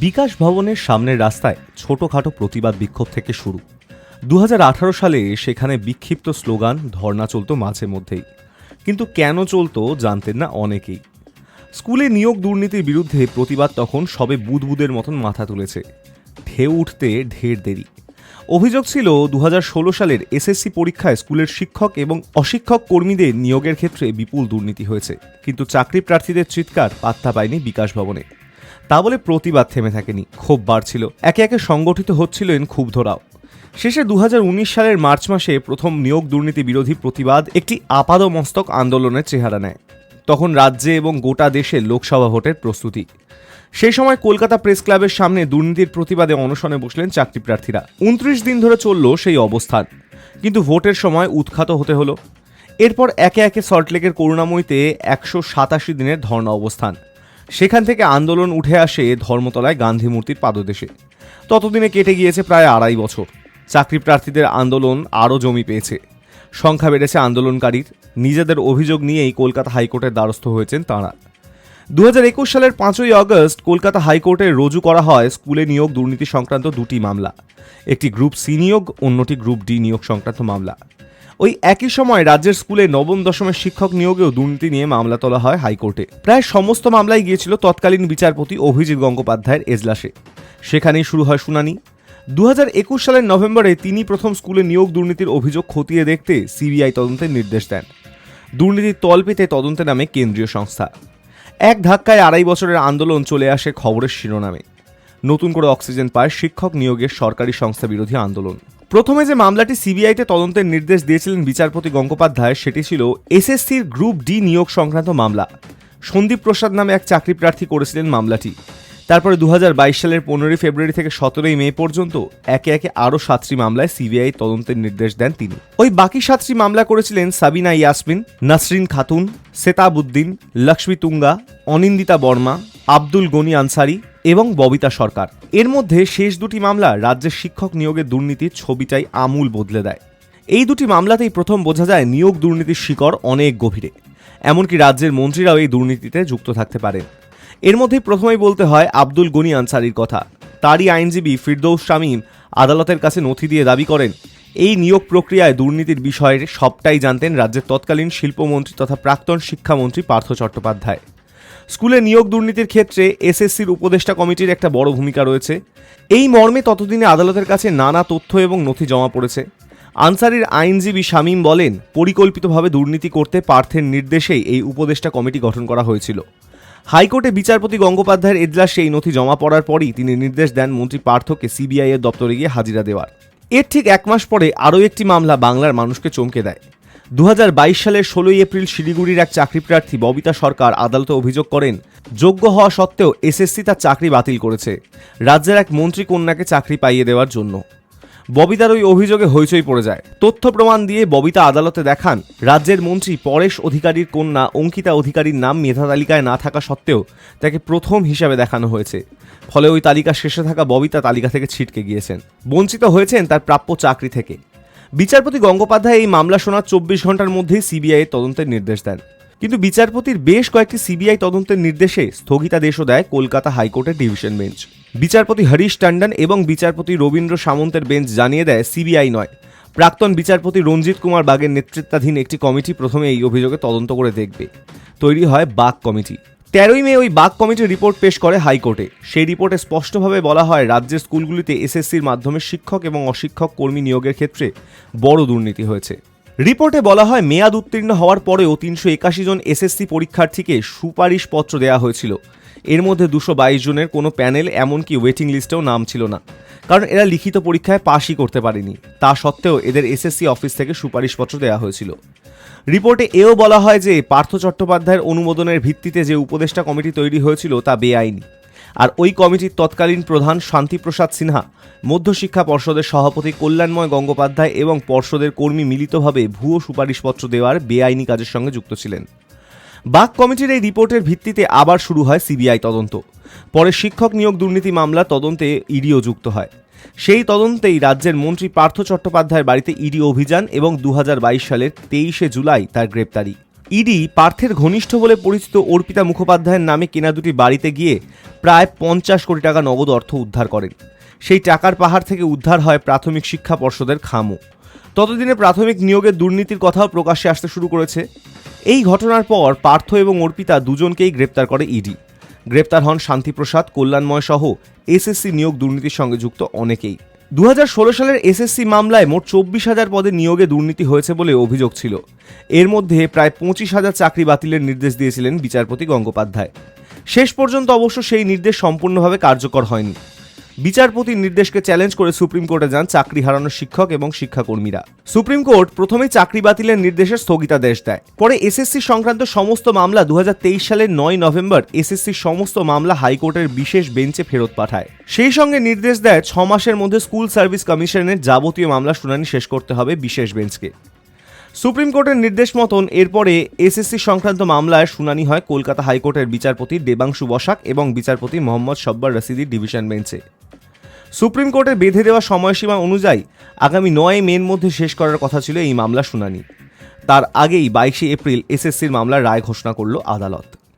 বিকাশ ভবনের সামনের রাস্তায় ছোটখাটো প্রতিবাদ বিক্ষোভ থেকে শুরু। দু হাজার আঠারো সালে সেখানে বিক্ষিপ্ত স্লোগান ধর্না চলতো মাঝে মধ্যেই। কিন্তু কেন চলত জানতেন না অনেকেই। স্কুলে নিয়োগ দুর্নীতির বিরুদ্ধে প্রতিবাদ তখন সবে বুদবুদের মতন মাথা তুলেছে। ঢেউ উঠতে ঢের দেরি। অভিযোগ ছিল দু হাজার ষোলো সালের এসএসসি পরীক্ষায় স্কুলের শিক্ষক এবং অশিক্ষক কর্মীদের নিয়োগের ক্ষেত্রে বিপুল দুর্নীতি হয়েছে। কিন্তু চাকরি প্রার্থীদের চিৎকার পাত্তা পায়নি বিকাশ ভবনে। তা বলে প্রতিবাদ থেমে থাকেনি, ক্ষোভ বাড়ছিল। একে একে সংগঠিত হচ্ছিলেন ক্ষুব্ধরাও শেষে দু হাজার উনিশ সালের মার্চ মাসে প্রথম নিয়োগ দুর্নীতি বিরোধী প্রতিবাদ একটি আপাদমস্তক আন্দোলনের চেহারা নেয়। তখন রাজ্যে এবং গোটা দেশে লোকসভা ভোটের প্রস্তুতি। সেই সময় কলকাতা প্রেস ক্লাবের সামনে দুর্নীতির প্রতিবাদে অনশনে বসলেন চাকরি প্রার্থীরা। উনত্রিশ দিন ধরে চলল সেই অবস্থান। কিন্তু ভোটের সময় উৎখাত হতে হলো। এরপর একে একে সল্টলেকের করুণাময়ীতে একশো সাতাশি দিনের ধর্ণা অবস্থান। সেখান থেকে আন্দোলন উঠে আসে ধর্মতলায় গান্ধী মূর্তির পাদদেশে। ততদিনে কেটে গিয়েছে প্রায় আড়াই বছর। চাকরি প্রার্থীদের আন্দোলন আরও জমি পেয়েছে। সংখ্যা বেড়েছে আন্দোলনকারীর। নিজেদের অভিযোগ নিয়েই কলকাতা হাইকোর্টের দ্বারস্থ হয়েছেন তাঁরা। দু একুশ সালের পাঁচই আগস্ট কলকাতা হাইকোর্টে রুজু করা হয় স্কুলে নিয়োগ দুর্নীতি সংক্রান্ত দুটি মামলা। একটি গ্রুপ সি নিয়োগ, অন্যটি গ্রুপ ডি নিয়োগ সংক্রান্ত মামলা। ওই একই সময় রাজ্যের স্কুলে নবম, দশমের শিক্ষক নিয়োগেও দুর্নীতি নিয়ে মামলা তোলা হয় হাইকোর্টে। প্রায় সমস্ত মামলায় গিয়েছিল তৎকালীন বিচারপতি অভিজিৎ গঙ্গোপাধ্যায়ের এজলাসে। সেখানেই শুরু হয় শুনানি। দু হাজার একুশ সালের নভেম্বরে তিনি প্রথম স্কুলে নিয়োগ দুর্নীতির অভিযোগ খতিয়ে দেখতে সিবিআই তদন্তের নির্দেশ দেন। দুর্নীতির তল পেতে তদন্তে নামে কেন্দ্রীয় সংস্থা। এক ধাক্কায় আড়াই বছরের আন্দোলন চলে আসে খবরের শিরোনামে। নতুন করে অক্সিজেন পায় শিক্ষক নিয়োগের সরকারি সংস্থা বিরোধী আন্দোলন। প্রথমে যে মামলাটি সিবিআইতে তদন্তের নির্দেশ দিয়েছিলেন বিচারপতি গঙ্গোপাধ্যায়, সেটি ছিল এসএসসির গ্রুপ ডি নিয়োগ সংক্রান্ত মামলা। সন্দীপ প্রসাদ নামে এক চাকরি প্রার্থী করেছিলেন মামলাটি। তারপরে দু হাজার বাইশ সালের পনেরোই ফেব্রুয়ারি থেকে সতেরোই মে পর্যন্ত একে একে আরও সাতটি মামলায় সিবিআই তদন্তের নির্দেশ দেন তিনি। ওই বাকি সাতটি মামলা করেছিলেন সাবিনা ইয়াসমিন, নাসরিন খাতুন সেতাবুদ্দিন লক্ষ্মী তুঙ্গা, অনিন্দিতা বর্মা, আব্দুল গনি আনসারি এবং ববিতা সরকার। এর মধ্যে শেষ দুটি মামলা রাজ্যের শিক্ষক নিয়োগের দুর্নীতির ছবিটাই আমূল বদলে দেয়। এই দুটি মামলাতেই প্রথম বোঝা যায় নিয়োগ দুর্নীতির শিকড় অনেক গভীরে। এমনকি রাজ্যের মন্ত্রীরাও এই দুর্নীতিতে যুক্ত থাকতে পারেন। এর মধ্যেই প্রথমেই বলতে হয় আব্দুল গনি আনসারির কথা। তারই আইনজীবী ফিরদৌস শামীম আদালতের কাছে নথি দিয়ে দাবি করেন, এই নিয়োগ প্রক্রিয়ায় দুর্নীতির বিষয়ের সবটাই জানতেন রাজ্যের তৎকালীন শিল্পমন্ত্রী তথা প্রাক্তন শিক্ষামন্ত্রী পার্থ চট্টোপাধ্যায়। স্কুলে নিয়োগ দুর্নীতির ক্ষেত্রে এসএসসির উপদেষ্টা কমিটির একটা বড় ভূমিকা রয়েছে। এই মর্মে ততদিনে আদালতের কাছে নানা তথ্য এবং নথি জমা পড়েছে। আনসারির আইনজীবী শামীম বলেন, পরিকল্পিতভাবে দুর্নীতি করতে পার্থের নির্দেশেই এই উপদেষ্টা কমিটি গঠন করা হয়েছিল। হাইকোর্টে বিচারপতি গঙ্গোপাধ্যায়ের এজলাসে এই নথি জমা পড়ার পরই তিনি নির্দেশ দেন মন্ত্রী পার্থকে সিবিআই এর দপ্তরে গিয়ে হাজিরা দেওয়ার। এর ঠিক এক মাস পরে আরও একটি মামলা বাংলার মানুষকে চমকে দেয়। দু হাজার বাইশ সালের ষোলোই এপ্রিল শিলিগুড়ির এক চাকরি প্রার্থী ববিতা সরকার আদালতে অভিযোগ করেন, যোগ্য হওয়া সত্ত্বেও এসএসসি তার চাকরি বাতিল করেছে, রাজ্যের এক মন্ত্রী কন্যাকে চাকরি পাইয়ে দেওয়ার জন্য। ববিতার ওই অভিযোগে হইচই পড়ে যায়। তথ্য প্রমাণ দিয়ে ববিতা আদালতে দেখান, রাজ্যের মন্ত্রী পরেশ অধিকারীর কন্যা অঙ্কিতা অধিকারীর নাম মেধা তালিকায় না থাকা সত্ত্বেও তাকে প্রথম হিসাবে দেখানো হয়েছে। ফলে ওই তালিকা শেষে থাকা ববিতা তালিকা থেকে ছিটকে গিয়েছেন। বঞ্চিত হয়েছেন তার প্রাপ্য চাকরি থেকে। বিচারপতি গঙ্গোপাধ্যায় এই মামলা শোনার চব্বিশ ঘণ্টার মধ্যেই সিবিআই তদন্তের নির্দেশ দেন। কিন্তু বিচারপতির বেশ কয়েকটি সিবিআই তদন্তের নির্দেশে স্থগিতাদেশও দেয় কলকাতা হাইকোর্টের ডিভিশন বেঞ্চ। বিচারপতি হরিশ টান্ডন এবং বিচারপতি রবীন্দ্র সামন্তের বেঞ্চ জানিয়ে দেয়, সিবিআই নয়। প্রাক্তন বিচারপতি রঞ্জিত কুমার বাগের নেতৃত্বাধীন একটি কমিটি প্রথমে এই অভিযোগে তদন্ত করে দেখবে। তৈরি হয় বাগ কমিটি। তেরোই মে ওই বাগ কমিটির রিপোর্ট পেশ করে হাইকোর্টে। সেই রিপোর্টে স্পষ্টভাবে বলা হয়, রাজ্যের স্কুলগুলিতে এসএসসির মাধ্যমে শিক্ষক এবং অশিক্ষক কর্মী নিয়োগের ক্ষেত্রে বড় দুর্নীতি হয়েছে। রিপোর্টে বলা হয়, মেয়াদ উত্তীর্ণ হওয়ার পরেও তিনশো একাশি জন এসএসসি পরীক্ষার্থীকে সুপারিশপত্র দেওয়া হয়েছিল। এর মধ্যে দুশো বাইশ জনের কোনো প্যানেল, এমনকি ওয়েটিং লিস্টেও নাম ছিল না। কারণ এরা লিখিত পরীক্ষায় পাশই করতে পারেনি। তা সত্ত্বেও এদের এসএসসি অফিস থেকে সুপারিশপত্র দেওয়া হয়েছিল। রিপোর্টে এও বলা হয় যে পার্থ চট্টোপাধ্যায়ের অনুমোদনের ভিত্তিতে যে উপদেষ্টা কমিটি তৈরি হয়েছিল তা বেআইনি। আর ওই কমিটির তৎকালীন প্রধান শান্তিপ্রসাদ সিনহা, মধ্যশিক্ষা পর্ষদের সভাপতি কল্যাণময় গঙ্গোপাধ্যায় এবং পর্ষদের কর্মী মিলিতভাবে ভুয়ো সুপারিশপত্র দেওয়ার বেআইনি কাজের সঙ্গে যুক্ত ছিলেন। বাক কমিটির এই রিপোর্টের ভিত্তিতে আবার শুরু হয় সিবিআই তদন্ত। পরে শিক্ষক নিয়োগ দুর্নীতি মামলা তদন্তে ইডিও যুক্ত হয়। সেই তদন্তেই রাজ্যের মন্ত্রী পার্থ চট্টোপাধ্যায়ের বাড়িতে ইডি অভিযান এবং দু হাজার বাইশ সালের তেইশে জুলাই তার গ্রেপ্তারি। ইডি পার্থের ঘনিষ্ঠ বলে পরিচিত অর্পিতা মুখোপাধ্যায়ের নামে কেনা দুটি বাড়িতে গিয়ে প্রায় পঞ্চাশ কোটি টাকা নগদ অর্থ উদ্ধার করেন। সেই টাকার পাহাড় থেকে উদ্ধার হয় প্রাথমিক শিক্ষা পর্ষদের খামও। ততদিনে প্রাথমিক নিয়োগের দুর্নীতির কথাও প্রকাশ্যে আসতে শুরু করেছে। এই ঘটনার পর পার্থ এবং অর্পিতা দুজনকেই গ্রেপ্তার করে ইডি। গ্রেপ্তার হন শান্তিপ্রসাদ, কল্যাণময় সহ এসএসসি নিয়োগ দুর্নীতির সঙ্গে যুক্ত অনেকেই। দু হাজার ষোলো সালের এসএসসি মামলায় মোট চব্বিশ হাজার পদে নিয়োগে দুর্নীতি হয়েছে বলে অভিযোগ ছিল। এর মধ্যে প্রায় পঁচিশ হাজার চাকরি বাতিলের নির্দেশ দিয়েছিলেন বিচারপতি গঙ্গোপাধ্যায়। শেষ পর্যন্ত অবশ্য সেই নির্দেশ সম্পূর্ণভাবে কার্যকর হয়নি। বিচারপতির নির্দেশকে চ্যালেঞ্জ করে সুপ্রিম কোর্টে যান চাকরি হারানো শিক্ষক এবং শিক্ষাকর্মীরা। সুপ্রিম কোর্ট প্রথমে চাকরি বাতিলের নির্দেশে স্থগিতাদেশ দেয়। পরে এসএসসি সংক্রান্ত সমস্ত মামলা দু হাজার তেইশ সালের নয় নভেম্বর এসএসসির সমস্ত মামলা হাইকোর্টের বিশেষ বেঞ্চে ফেরত পাঠায়। সেই সঙ্গে নির্দেশ দেয় ছ মাসের মধ্যে স্কুল সার্ভিস কমিশনের যাবতীয় মামলা শুনানি শেষ করতে হবে বিশেষ বেঞ্চকে। সুপ্রিম কোর্টের নির্দেশ মতন এরপরে এসএসসি সংক্রান্ত মামলায় শুনানি হয় কলকাতা হাইকোর্টের বিচারপতি দেবাংশু বসাক এবং বিচারপতি মোহাম্মদ সব্বার রসিদির ডিভিশন বেঞ্চে। সুপ্রিম কোর্টের বেঁধে দেওয়া সময়সীমা অনুযায়ী আগামী নয় মের মধ্যে শেষ করার কথা ছিল এই মামলা শুনানি। তার আগেই বাইশে এপ্রিল এসএসসির মামলার রায় ঘোষণা করল আদালত।